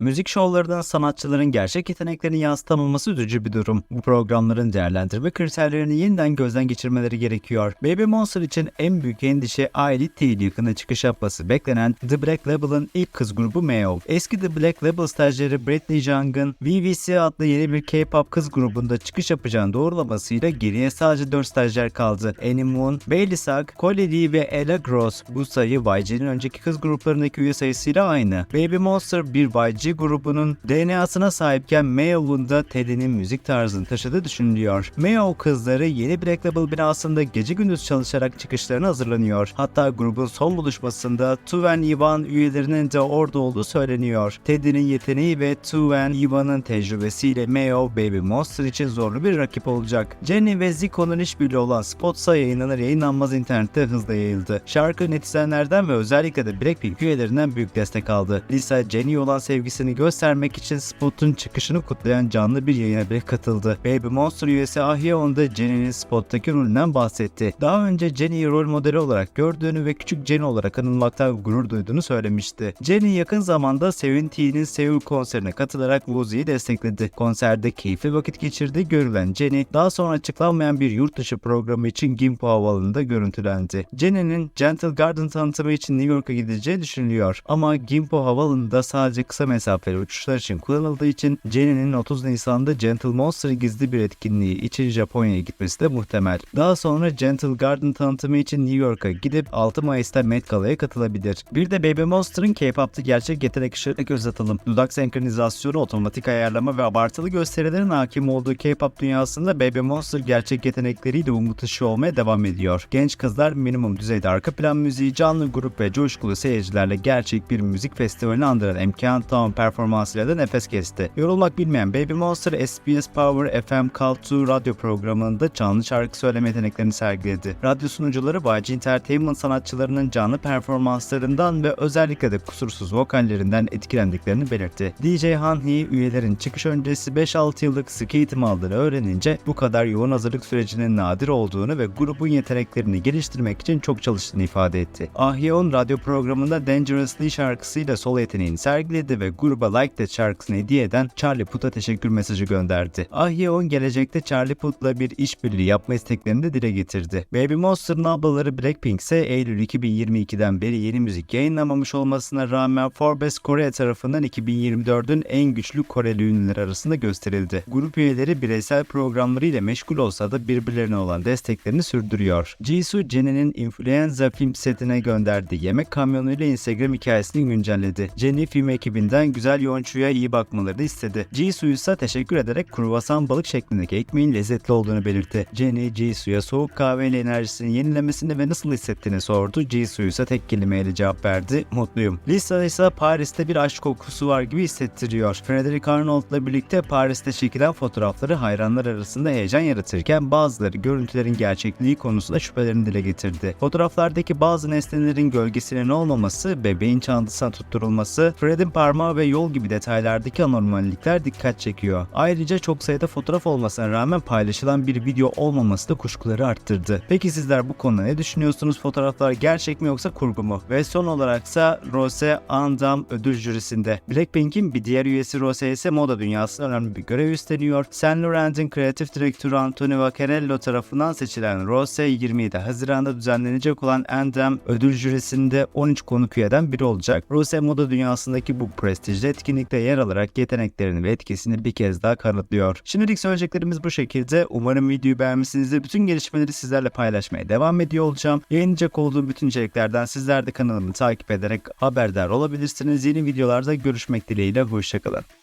Müzik şovlarının sanatçıların gerçek yeteneklerini yansıtamaması üzücü bir durum. Bu programların değerlendirme kriterlerini yeniden gözden geçirmeleri gerekiyor. Baby Monster için en büyük endişe A-Elite değil yakında çıkış yapması beklenen The Black Label'ın ilk kız grubu Mayo. Eski The Black Label stajyeri Bradley Jung'ın VVC adlı yeni bir K-pop kız grubunda çıkış yapacağını doğrulamasıyla geriye sadece 4 stajyer kaldı. Annie Moon, Bailey Sugg, Cole Lee ve Ella Gross. Bu sayı YG'nin önceki kız gruplarındaki üye sayısıyla aynı. Baby Monster bir YG grubunun DNA'sına sahipken Mayo'nun da Teddy'nin müzik tarzını taşıdığı düşünülüyor. Mayo kızları yeni Black Label binasında gece gündüz çalışarak çıkışlarına hazırlanıyor. Hatta grubun son buluşmasında Tuven Ivan üyelerinin de orada olduğu söyleniyor. Teddy'nin yeteneği ve Tuven Ivan'ın tecrübesiyle Mayo Baby Monster için zorlu bir rakip olacak. Jenny ve Zico'nun işbirliği olan Spotsa yayınlanır yayınlanmaz internette hızla yayıldı. Şarkı netizenlerden ve özellikle de Blackpink üyelerinden büyük destek aldı. Lisa, Jenny'ye olan sevgisini göstermek için Spot'un çıkışını kutlayan canlı bir yayına bile katıldı. Baby Monster üyesi Ahyeon da Jenny'nin Spot'taki rolünden bahsetti. Daha önce Jenny'yi rol modeli olarak gördüğünü ve küçük Jenny olarak anılmaktan gurur duyduğunu söylemişti. Jenny yakın zamanda Seventeen'in Seoul konserine katılarak Woozy'yi destekledi. Konserde keyifli vakit geçirdiği görülen Jenny, daha sonra açıklanmayan bir yurt dışı programı için Gimpo Havaalanı'nda görüntülendi. Jenny'nin Gentle Garden tanıtımı için New York'a gideceği düşünülüyor. Ama Gimpo Havaalanı'nda sadece kısa mesafeli uçuşlar için kullanıldığı için Jenny'nin 30 Nisan'da Gentle Monster gizli bir etkinliği için Japonya'ya gitmesi de muhtemel. Daha sonra Gentle Garden tanıtımı için New York'a gidip 6 Mayıs'ta Met Gala'ya katılabilir. Bir de Baby Monster'ın K-pop'ta gerçek yetenek ışığına göz atalım. Dudak senkronizasyonu, otomatik ayarlama ve abartılı gösterilerin hakim olduğu K-pop dünyasında Baby Monster gerçek yetenekleriyle umut ışığı olmaya devam ediyor. Genç kızlar minimum düzeyde arka plan müziği, canlı grup ve coşkulu seyircilerle gerçek bir müzik festivalini andıran MK Town performansıyla da nefes kesti. Yorulmak bilmeyen Baby Monster SBS Power FM 2 radyo programında canlı şarkı söyleme yeteneklerini sergiledi. Radyo sunucuları YG Entertainment sanatçılarının canlı performanslarından ve özellikle de kusursuz vokallerinden etkilendiklerini belirtti. DJ Hanhee üyelerin çıkış öncesi 5-6 yıllık sıkı eğitim aldığını öğrenince bu kadar yoğun hazırlık sürecinin nadir olduğunu ve grubun yeteneklerini geliştirmek için çok çalıştığını ifade etti. Ahyeon radyo programında Dangerously şarkısıyla sol yeteneğini sergiledi ve gruba Like That şarkısını hediye eden Charlie Puth'a teşekkür mesajı gönderdi. Ahyeon gelecekte Charlie Puth'la bir işbirliği yapma isteklerini de dile getirdi. Baby Monster'ın ablaları Blackpink ise Eylül 2022'den beri yeni müzik yayınlamamış olmasına rağmen Forbes Kore tarafından 2024'ün en güçlü Koreli ünlüler arasında gösterildi. Grup üyeleri bireysel programlarıyla meşgul olsa da birbirlerine olan desteklerini sürdürüyor. Jisoo, Jennie'nin influenza film setine gönderdiği yemek kamyonuyla Instagram hikayesini güncelledi. Jennie film ekibinden güzel yoğunçuya iyi bakmalarını istedi. Jisoo ise teşekkür ederek kruvasan balık şeklindeki ekmeğin lezzetli olduğunu belirtti. Jennie, Jisoo'ya soğuk kahveyle enerjisini yenilemesini ve nasıl hissettiğini sordu. Jisoo ise tek kelimeyle cevap verdi. Mutluyum. Lisa ise Paris'te bir aşk kokusu var gibi hissettiriyor. Frederick Arnold'la birlikte Paris'te çekilen fotoğrafları hayranlar arasında heyecan yaratırken bazıları görüntülerin gerçekliği konusunda şüphelerini dile getirdi. Fotoğraflardaki bazı nesnelerin gölgesinin olmaması, bebeğin çantasına tutturulması, Fred'in parmağı ve yol gibi detaylardaki anormallikler dikkat çekiyor. Ayrıca çok sayıda fotoğraf olmasına rağmen paylaşılan bir video olmaması da kuşkuları arttırdı. Peki sizler bu konuda ne düşünüyorsunuz? Fotoğraflar gerçek mi yoksa kurgu mu? Ve son olaraksa Rose Andam ödül jürisinde. Blackpink'in bir diğer üyesi Rose ise moda dünyasında önemli bir görev üstleniyor. Saint Laurent'in kreatif direktörü Antonio Vaccarello tarafından seçilen Rose 27 Haziran'da düzenlenecek olan Andam ödül jürisinde 13 konuk üyeden biri olacak. Rose moda dünyasındaki bu prestijli etkinlikte yer alarak yeteneklerini ve etkisini bir kez daha kanıtlıyor. Şimdilik söyleyeceklerimiz bu şekilde. Umarım videoyu beğenmişsinizdir. Bütün gelişmeleri sizlerle paylaşmaya devam ediyor olacağım. Yayınlayacak olduğum bütün içeriklerden sizler de kanalımı takip ederek haberdar olabilirsiniz. Yeni videolarda görüşmek dileğiyle. Hoşçakalın.